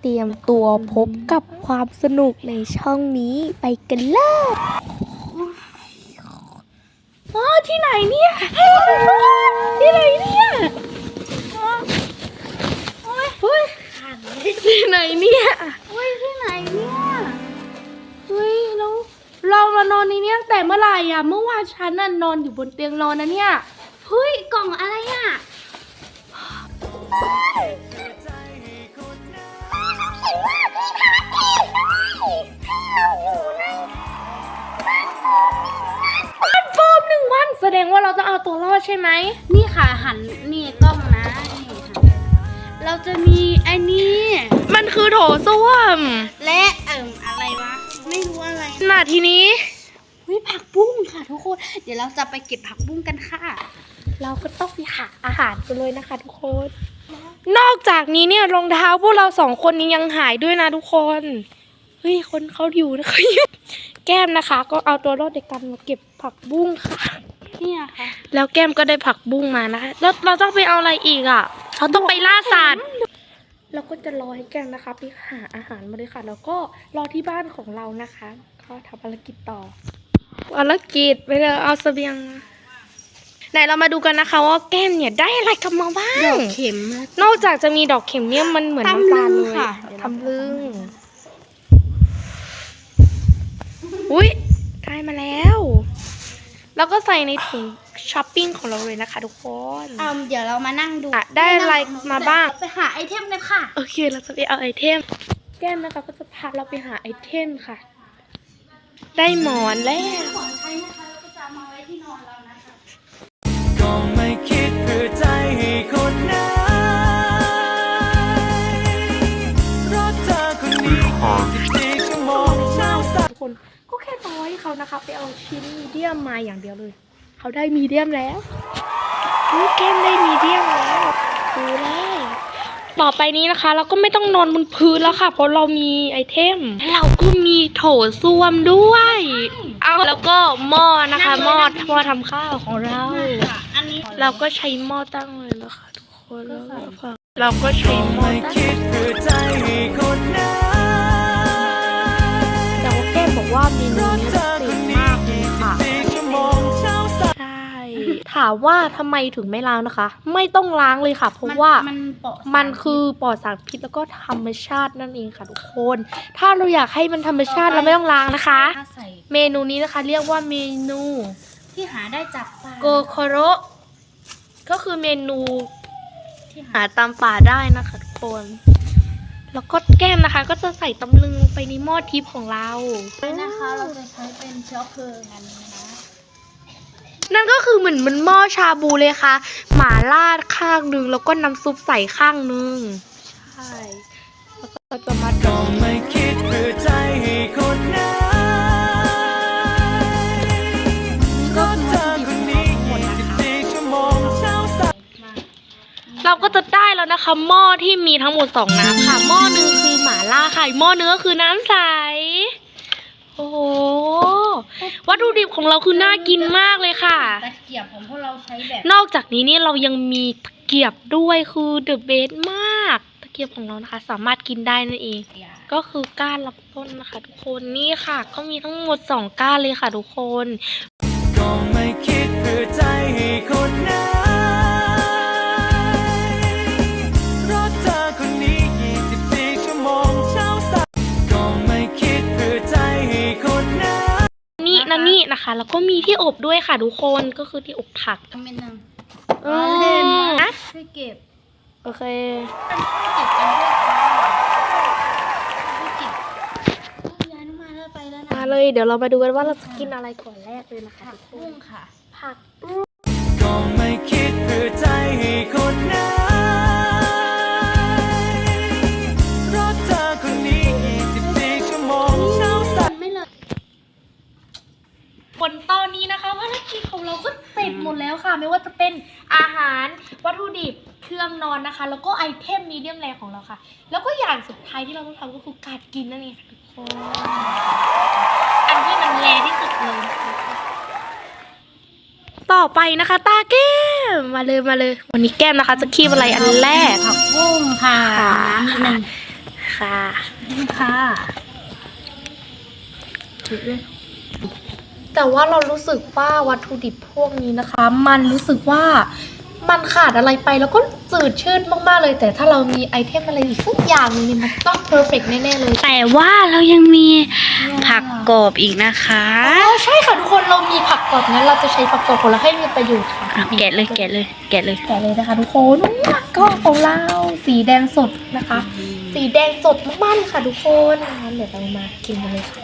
เตรียมตัวพบกับความสนุกในช่องนี้ไปกันเลยอ๋อที่ไหนเนี่ยที่ไหนเนี่ยเฮ้ยที่ไหนเนี่ยเฮ้ยที่ไหนเนี่ยเฮ้ยแล้วเรามานอนในนี้ตั้งแต่เมื่อไหร่อะเมื่อวานฉันน่ะนอนอยู่บนเตียงนอนนะเนี่ยเฮ้ยกล่องอะไรอะ งว่าเราต้องเอาตัวรอดใช่ไหม นี่ค่ะหันนี่กล้องนะนี่ค่ะเราจะมีไอ้นี่มันคือโถส้วม และเอิ่มอะไรวะไม่รู้อะไรน่ะทีนี้เฮ้ยผักบุ้งค่ะทุกคน เดี๋ยวเราจะไปเก็บผักบุ้งกันค่ะ เราก็ต้องไปหาอาหารกันเลยนะคะ ทุกคน นอกจากนี้เนี่ยรองเท้าพวกเราสองคนนี้ยังหายด้วยนะทุกคนเฮ้ยคนเขาอยู่นะเขาอยู่แก้มนะคะ ก็เอาตัวรอดในการมาเก็บผักบุ้งค่ะ เนี่ยค่ะแล้วแก้มก็ได้ผักบุ้งมานะคะแล้วเราต้องไปเอาอะไรอีกอะ เราต้องไปล่าสัตว์เราก็จะรอให้แก้มนะคะไปหาอาหารมาเลยค่ะแล้วก็รอที่บ้านของเรานะคะก็ทำภารกิจต่อภารกิจไปเลยเอาเสบียงมาไหนเรามาดูกันนะคะว่าแก้มเนี่ยได้อะไรกลับมาบ้าดองกเข็มนะนอกจากจะมีดอกเข็มเนี่ยมันเหมือนน้ำตาลเลยตำลึงค่ะเดี๋ยวเราทำลึง อุ้ยได้มาแล้ว แล้วก็ใส่ในถุงช้อปปิ้งของเราเลยนะคะ ทุกคนอืมเดี๋ยวเรามานั่งดูอะได้อะไรมาบ้าง ไปหาไอเทมกันค่ะ โอเค เราจะไปเอาไอเทม แก้มนะคะก็จะพาเราไปหาไอเทมค่ะ ได้หมอนแล้วของใช้นะคะเราก็จะเอามาไว้ที่นอนเรานะคะก็ไม่คิดเพื่อใจให้คนไหน เขานะคะไปเอาชิ้นมีเดียมมาอย่างเดียวเลย เขาได้มีเดียมแล้วอุ๊ยแก้มได้มีเดียมแล้วดูแล้วต่อไปนี้นะคะ เราก็ไม่ต้องนอนบนพื้นแล้วค่ะ เพราะเรามีไอเทม เราก็มีโถส้วมด้วย เอาแล้วก็หม้อนะคะหม้อหม้อทำข้าวของเราค่ะอันนี้เราก็ใช้หม้อตั้งเลยนะคะทุกคนแล้วก็เราก็ใช้หม้อไม่ตั้งามว่าทำไมถึงไม่ล้างนะคะ ไม่ต้องล้างเลยค่ะ เพราะว่ามันเปาะมันคือปลอดสารพิษแล้วก็ธรรมชาตินั่นเองค่ะทุกคน ถ้าเราอยากให้มันธรรมชาติเราไม่ต้องล้างนะคะ ถ้าใส่เมนูนี้นะคะ เรียกว่าเมนูที่หาได้จากปลาโกโคโรก็คือเมนูที่หาตามป่าได้นะคะทุกคน แล้วก็แก้มนะคะ ก็จะใส่ตำลึงลงไปในหม้อทิพย์ของเรานะคะ เราจะใช้เป็นเชื้อเพลิงอันนี้นะ นั่นก็คือเหมือนมันหม้อชาบูเลยค่ะ หมาล่าข้างหนึ่งแล้วก็น้ำซุปใส่ข้างหนึ่งใช่แล้วก็จะมาดก็องไม่คิดเพื่อใจให้คนไหนก็รักคือเธวัตอถุดิบคนของนี้เราทั้งหมดนะคะ24ชั่วโมงเช้าสายมาเราก็จะได้แล้วนะคะ หม้อที่มีทั้งหมดสองน้ำค่ะ หม้อหนึ่งคือหมาล่าค่ะอีกหม้อหนึงก็คือน้ำใส โอ้โห วัตถุดิบของเราคือน่ากินมากเลยค่ะ ตะเกียบของพวกเราใช้แบบนอกจากนี้เนี่ยเรายังมีตะเกียบด้วยคือเดอะเบสมาก ตะเกียบของเรานะคะ สามารถกินได้นั่นเองเกียบก็คือก้านลำต้นนะคะ ทุกคนนี่ค่ะ ก็มีทั้งหมดสองก้านเลยค่ะ ทุกคน ก็ไม่คิดเพื่อใจให้คนไหน นะนี่นะคะ แล้วก็มีที่อบด้วยค่ะทุกคนก็คือที่อบผักทำเป็นหนึ่งอืมเล่นนะช่วยเก็บโอเคเก็บกันด้วยค่ะช่วยเก็บย้ายน้ำมาแล้วไปแล้วนะมาเลยเดี๋ยวเรามาดูกันว่าเราจะกินอะไรก่อนแรกเลยนะคะผักทุกคบุ้นงค่ะ ผักก็ไม่คิดเพื่อใจให้คนไหน ดแล้วค่ะ ไม่ว่าจะเป็นอาหารวัตถุดิบเครื่องนอนนะคะ แล้วก็ไอเทมมีเดียมแรของเราค่ะ แล้วก็อย่างสุดท้ายที่เราต้องทำก็คือการกินนั่นเองค่ะทุกคนอันที่มันแรที่สุดเลยนะคะต่อไปนะคะ ตาแก้มมาเลยมาเลย วันนี้แก้มนะคะ จะคีบอะไรอันแรกผักบุ้งค่ะค่ะน้ำนิดนึงคค่ะนี่ค่ะ แต่ว่าเรารู้สึกว่าวัตถุดิบพวกนี้นะคะ มันรู้สึกว่ามันขาดอะไรไปแล้วก็จืดชืดมากๆเลย แต่ถ้าเรามีไอเทมอะไรอีกสักอย่างหนึงเนี่ยมันต้องเพอร์เฟกแน่ๆเลย แต่ว่าเรายังมีผักกรอบอีกนะคะอ๋อใช่ค่ะทุกคนเรามีผักกรอบงั้นเราจะใช้ผักกรอบของเราให้มีประโยชน์ค่ะอะแกะเลยแกะเลยแกะเลย แกะเลยนะคะทุกคนผักกรอบของเราสีแดงสดนะคะ สีแดงสดมากๆเลยค่ะทุกคนงั้นเดี๋ยวเรามากินกันเลยค่ะ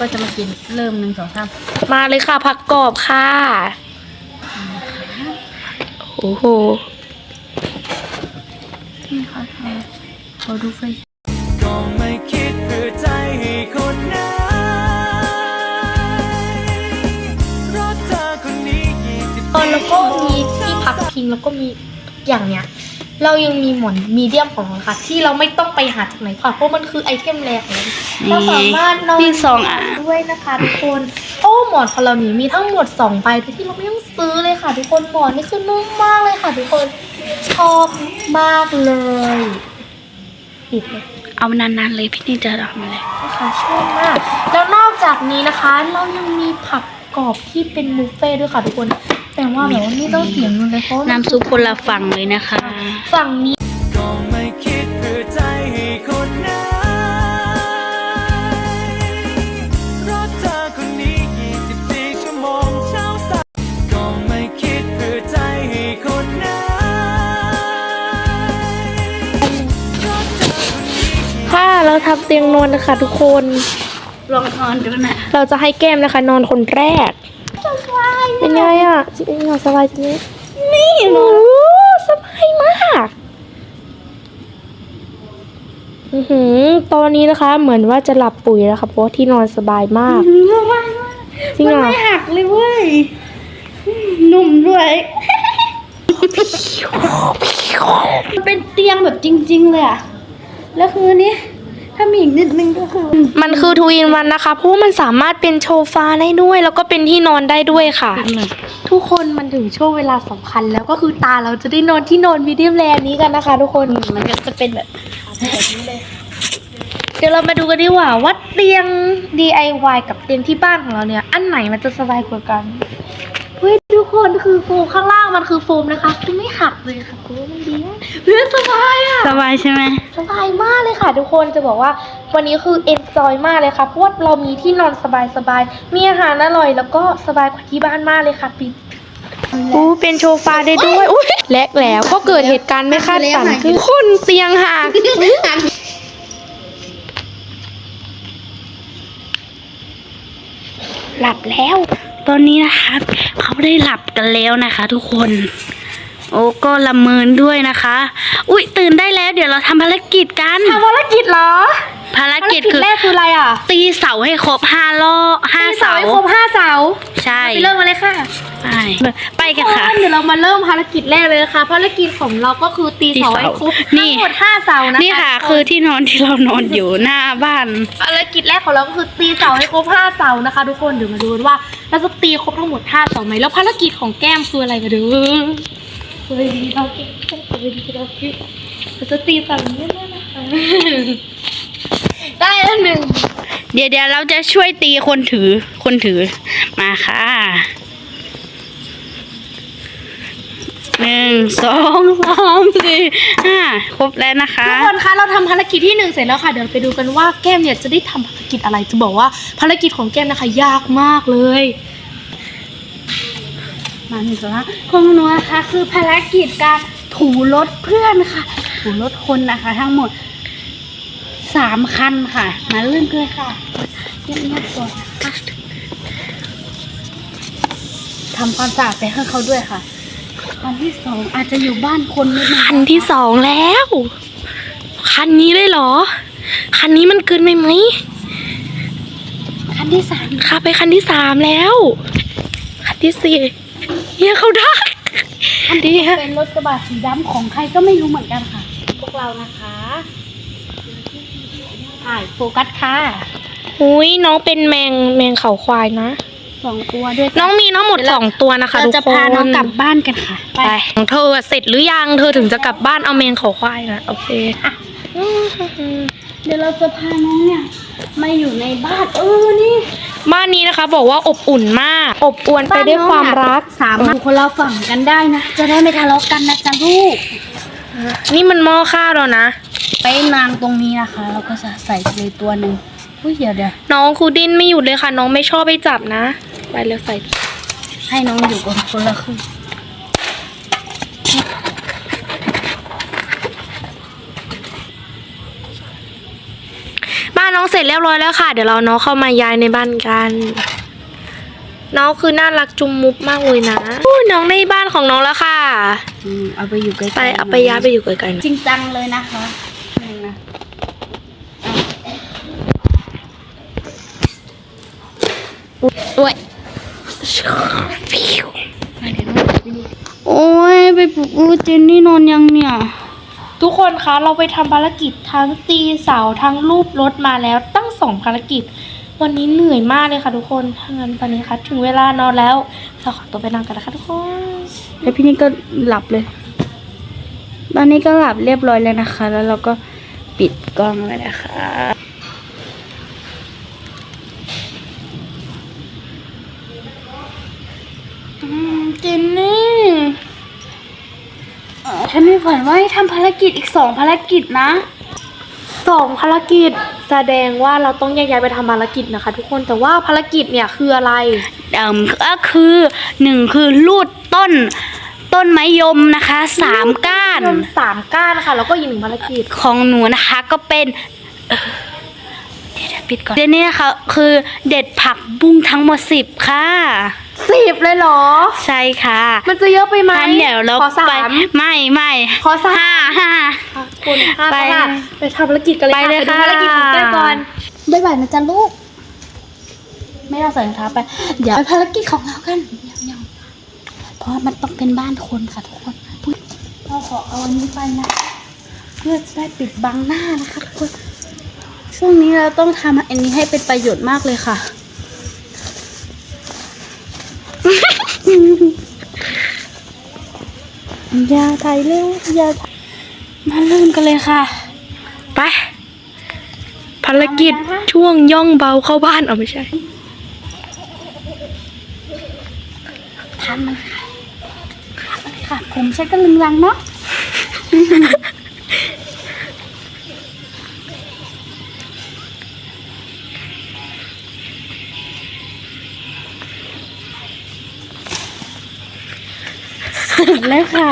ก็จะมากินเริ่มหนึ่งสองสามมาเลยค่ะผักกรอบค่ะโอ้โหนี่ค่ะขอดูไฟก็ไม่คิดเพื่อใจให้คนไหนเพราะเธอคนนี้ยี่สิบตอนแล้วก็มีที่พักพิงแล้วก็มีอย่างเนี้ย เรายังมีหมอนมีเดียมของเราค่ะ ที่เราไม่ต้องไปหาจากไหนค่ะ เพราะมันคือไอเทมแรกของเราเราสามารถนอนมีสองอะด้วยนะคะทุกคน โอ้หมอนของเรานี่มีทั้งหมด2ใบโดยที่เราไม่ต้องซื้อเลยค่ะ ทุกคนหมอนนี่คือนุ่มมากเลยค่ะ ทุกคนชอบมากเลยปิดเลยเอานานๆเลยพี่นี่จะทำอะไรนะคะชอบมาก แล้วนอกจากนี้นะคะ เรายังมีผักกรอบที่เป็นบุฟเฟ่ต์ด้วยค่ะทุกคน แต่ว่าแบบว่าไม่ต้องเสียเงินเลยเพราะว่ามัน้ำซุปคนละฝั่งเลยนะคะ ฝั่งนี้ก็ไม่คิดเพื่อใจให้คนไหนเพราะเธอคนนี้ยี่สิบสี่ชั่วโมงเช้าสายก็ไม่คิดเพื่อใจให้คนไหนเพราะเธอคนนี้ค่ะเราทำเตียงนอนนะคะทุกคน ลองนอนดูนะ เราจะให้แก้มนะคะ นอนคนแรก เป็นไงอะจริงๆสบายจริงนี่โอ้สบายมากอือหือตอนนี้นะคะ เหมือนว่าจะหลับปุ๋ยแล้วค่ะเพราะว่าที่นอนสบายมากจริงเหรอไม่หักเลยเว้ยนุ่มด้วยมันเป็นเตียงแบบจริง ๆ เลยอะแล้วคือนี้ ถ้ามีอีกนิดนึงก็คือ มันคือทูอินวันนะคะ เพราะว่ามันสามารถเป็นโชฟาได้ด้วย แล้วก็เป็นที่นอนได้ด้วยค่ะ ทุกคนมันถึงช่วงเวลาสำคัญแล้วก็คือตาเราจะได้นอนที่นอนมีเดียมแรนี้กันนะคะ ทุกคนมันก็จะเป็นแบบเดี๋ยวเรามาดูกันดีกว่าว่าเตียง DIY กับเตียงที่บ้านของเราเนี่ย อันไหนมันจะสบายกว่ากัน เฮ้ยทุกคนคือโฟมข้างล่างมันคือโฟมนะคะคือไม่หักเลยค่ะคือว่ามันดีมากเฮ้ยสบายอะสบายใช่ไหมสบายมากเลยค่ะทุกคนจะบอกว่าวันนี้คือเอนจอยมากเลยค่ะเพราะว่าเรามีที่นอนสบายๆมีอาหารอร่อยแล้วก็สบายกว่าที่บ้านมากเลยค่ะปิ๊อู้เป็นโชฟาได้ด้วยอุ้ยและแล้วก็เกิดเหตุการณ์ไม่คาดฝันขึ้นคนเตียงหัก หลับแล้ว ตอนนี้นะคะเขาได้หลับกันแล้วนะคะ ทุกคน โอ้ก็ละเมินด้วยนะคะ อุ้ยตื่นได้แล้ว เดี๋ยวเราทำภารกิจกันทำภารกิจเหรอ ภารภารกิจกิจคือ แรกคืออะไรอะตีเสาให้ครบห้ารอบห้าตีเสา ให้ครบห้าเสาใช่ ไปเริ่มกันเลยค่ะไปไปกันค่ะ เดี๋ยวเรามาเริ่มภารกิจแรกเลยนะคะภารกิจของเราก็คือตีเสาให้ครบนี่ ทั้งหมดห้าเสานะคะนี่ค่ะ คือที่นอนที่เรานอนอยู่หน้าบ้าน ภารกิจแรกของเราก็คือตีเสาให้ครบห้าเสานะคะ ทุกคนเดี๋ยวมาดูกันว่าเราจะตีครบทั้งหมดห้าเสาไหมแล้วภารกิจของแก้มคืออะไรกันดูสวัสดีเราแก้มสวัสดีเราแก้มเราจะตีเสานี้แน่นะคะ ได้แล้วหนึ่งเดี๋ยวเดี๋ยวเราจะช่วยตีคนถือคนถือมาค่ะหนึ่งสองสามสี่ห้าครบแล้วนะคะ ทุกคนคะเราทำภารกิจที่หนึ่งเสร็จแล้วค่ะ เดี๋ยวเราไปดูกันว่าแก้มเนี่ยจะได้ทำภารกิจอะไรจะบอกว่าภารกิจของแก้มนะคะ ยากมากเลย มาหนึ่งสองสามของหนูนะคะคือภารกิจการถูรถเพื่อนค่ะ ถูรถคนนะคะ ทั้งหมด สามคันค่ะ มาเริ่มกันเลยค่ะเงียบๆก่อนนะคะทำความสะอาดไปให้เขาด้วยค่ะ คันที่สองอาจจะอยู่บ้านคนนิดนึงคันที่สองแล้ว คันนี้เลยเหรอ คันนี้มันเกินไปไหม คันที่สามขับไปคันที่สามแล้ว คันที่สี่เฮียเขาได้ คันที่เป็นรถกระบะสีดำของใครก็ไม่รู้เหมือนกันค่ะ พวกเรานะคะ ถ่ายโฟกัสค่ะอุ้ยน้องเป็นแมงแมงเขาควายนะ สองตัวด้วยน้องมีทั้งหมดสองตัวนะคะเราทุกจะคนพาน้องกลับบ้านกันค่ะ ไปของเธอเสร็จหรือยังเธอถึงจะกลับบ้านเอาแมงเขาควายนะโอเคเดี๋ยวเราจะพาน้องเนี่ยมาอยู่ในบ้านเออนี่บ้านนี้นะคะ บอกว่าอบอุ่นมาก อบอวลไปด้วยความรัก สามารถอยู่คนละฝั่งกันได้นะจะได้ไม่ทะเลาะกันนะจ๊ะลูก นี่มันหม้อข้าวแล้วนะ ไปนางตรงนี้นะคะ เราก็จะใส่เลยตัวหนึ่งอุ้ยเดี๋ยวเดี๋ยวน้องครูดิ้นไม่หยุดเลยค่ะ น้องไม่ชอบไปจับนะ ไปเลยใส่ ให้น้องอยู่กันคนละครึ่งบ้านน้องเสร็จเรียบร้อยแล้วค่ะ เดี๋ยวเราน้องเข้ามาย้ายในบ้านกัน น้องคือน่ารักจุมมุกมากเลยนะอู้น้องในบ้านของน้องแล้วค่ะ อืมเอาไปอยู่ใกล้ๆไปเอาไปย้ายไปอยู่ไกลๆนะจริงจังเลยนะคะนี่นะ ด้วย โอ้ยไปปลุกอูเจนนี่นอนยังเนี่ย ทุกคนคะเราไปทำภารกิจทั้งตีเสาทั้งรูปรถมาแล้วตั้งสองภารกิจ วันนี้เหนื่อยมากเลยค่ะทุกคนถ้างั้นตอนนี้คะถึงเวลานอนแล้วเราขอตัวไปนอนกันนะคะทุกคนแล้วพี่นี่ก็หลับเลย ตอนนี้ก็หลับเรียบร้อยแล้วนะคะ แล้วเราก็ปิดกล้องแล้วนะคะ ฉันมีฝันว่าให้ทำภารกิจอีกสองภารกิจนะสองภารกิจแสดงว่าเราต้องแยกย้ายไปทำภารกิจนะคะ ทุกคนแต่ว่าภารกิจเนี่ยคืออะไรเอ่มก็คือหนึ่งคือลูดต้น ต้นไม้ยมนะคะสามก้านรวมสามก้านนะคะแล้วก็อีกหนึ่งภารกิจของหนูนะคะก็เป็นเอ่อเดี๋ยวเดี๋ยวปิดก่อนเดี๋ยวนี้นะคะคือเด็ดผักบุ้งทั้งหมดสิบค่ะ สิบเลยเหรอ ใช่ค่ะมันจะเยอะไปไหมงั้นเดี๋ยวเราขอสาไปม ไม่ไม่ขอสาม ห้าห้า ค่ะคุณห้าไปค่ะไปทำภารกิจกันเลยไปเลยดูภารกิจของค่ะเต้ก่อนบ๊ายบายนะจ๊ะลูก ไม่ต้องใส่รองเท้าไป เดี๋ยวไปภารกิจของเรากันยังๆเพราะมันต้องเป็นบ้านคนค่ะทุกคนอุ๊ยเราขอเอาอันนี้ไปนะ เพื่อจะได้ปิดบังหน้านะคะทุกคน ช่วงนี้เราต้องทำอันนี้ให้เป็นประโยชน์มากเลยค่ะ อย่าถ่ายเร็วอย่าถ่ายมาเริ่มกันเลยค่ะ ไป ภารกิจช่วงย่องเบาเข้าบ้านเอาไม่ใช่ทำมันค่ะทำมันค่ะผมใช้กระลึงลังเนาะ จแล้วค่ะ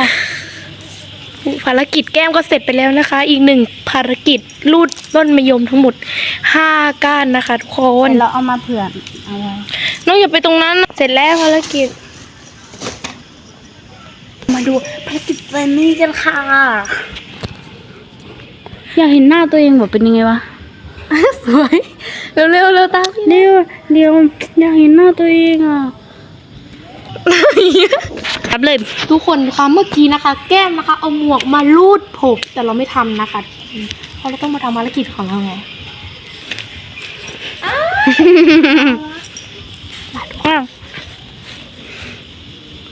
ภารกิจแก้มก็เสร็จไปแล้วนะคะ อีกหนึ่งภารกิจรูดต้นมะยมทั้งหมดห้าก้านนะคะทุกคนเราเอามาเผื่อเอาไว้น้องอย่าไปตรงนั้น เสร็จแล้วภารกิจ มาดูภารกิจเจนนี่กันค่ะ อยากเห็นหน้าตัวเองแบบเป็นยังไงวะสวย เร็วๆเร็วตามพี่เดี๋ยวเดี๋ยวอยากเห็นหน้าตัวเองอะ ครับเลยทุกคนคะเมื่อกี้นะคะ แก้มนะคะ เอาหมวกมาลูดผมแต่เราไม่ทำนะคะเพราะเราต้องมาทำภารกิจของเราไง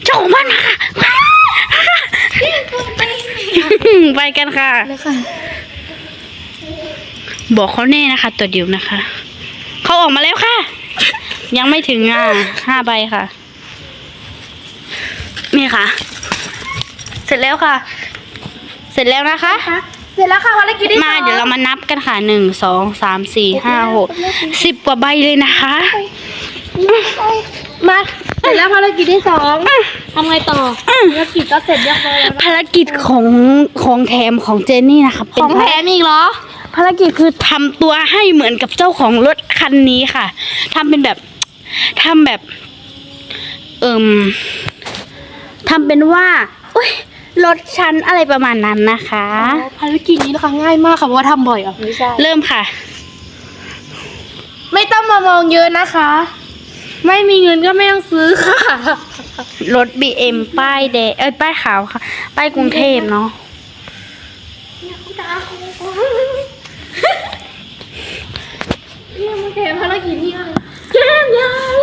เจ้าของบ้านมาค่ะไปกันค่ะ เลยค่ะบอกเขาแน่นะคะ ตัวเดียวนะคะ เขาออกมาแล้วค่ะ ยังไม่ถึงอะห้าใบค่ะ นี่ค่ะ เส ร็จแล้วค่ะ เสร็จแล้วนะคะ เสร็จแล้วค่ะภารกิจที่มาสองเดี๋ยวเรามานับกันค่ะหนึ่งสองสามสี่ห้าหกสิบกว่าใบเลยนะคะ มาเสร็จแล้วภารกิจที่สองทำไงต่อภารกิจก็เสร็จเรียบร้อยแล้วนะภารกิจของของแถมของเจนนี่นะคะเป็นของแถมอีกเหรอ ภารกิจคือทำตัวให้เหมือนกับเจ้าของรถคันนี้ค่ะทำเป็นแบบทำแบบ เอิมทำเป็นว่า อุ้ย รถฉันอะไรประมาณนั้นนะคะ ภารกิจนี้นะคะง่ายมากค่ะเพราะว่าทำบ่อยอะไม่ใช่เริ่มค่ะ ไม่ต้องมามองเยอะนะคะ ไม่มีเงินก็ไม่ต้องซื้อค่ะ รถ BM ป้ายแดงเอ้ยป้ายขาวค่ะ ป้ายกรุงเทพเนาะเนี่ยมันแถมภารกิจนี่อะไรแก้มยาว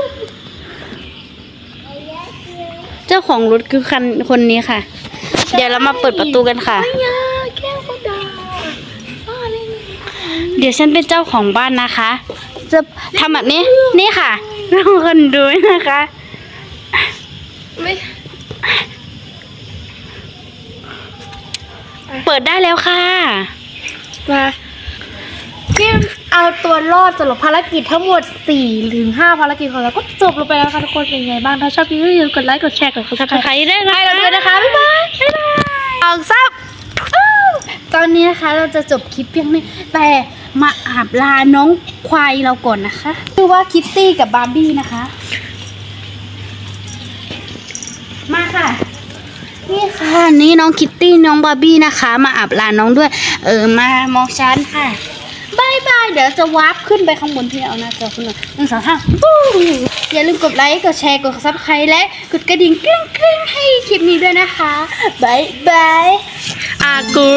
เจ้าของรถคือคันคนนี้ค่ะ เดี๋ยวเรามาเปิดประตูกันค่ะ ไม่ยาแก้มก็ด่าบ้าอะไรเนี่ยเดี๋ยวฉันเป็นเจ้าของบ้านนะคะ จะทำแบบนี้ นี่ค่ะลองคนดูนะคะ ไม่เปิดได้แล้วค่ะ มาที่ เอาตัวรอดสำหรับภารกิจทั้งหมด4ถึง5ภารกิจของเราก็จบลงไปแล้วค่ะทุกคนเป็นไงบ้างถ้าชอบคลิปนี้อย่าลืมกดไลค์กดแชร์กดใคร subscribe ได้นะให้เราด้วยนะคะบ๊ายบายบ๊ายบายออกซับตอนนี้นะคะเราจะจบคลิปเพียงนี้แต่มาอาบลาน้องควายเราก่อนนะคะชื่อว่าคิตตี้กับบาร์บี้นะคะ มาค่ะนี่ค่ะนี่น้องคิตตี้น้องบาร์บี้นะคะ มาอาบลาน้องด้วย เออมามองฉันค่ะ บายบาย เดี๋ยวจะวาร์ปขึ้นไปข้างบนที่เอาหน้าจอขึ้นมาหนึ่งสองห้าอย่าลืมกดไลค์ กดแชร์ กดซับสไครต์และ กดกระดิ่งกริ๊งกริ๊งให้คลิปนี้ด้วยนะคะบายบายอากู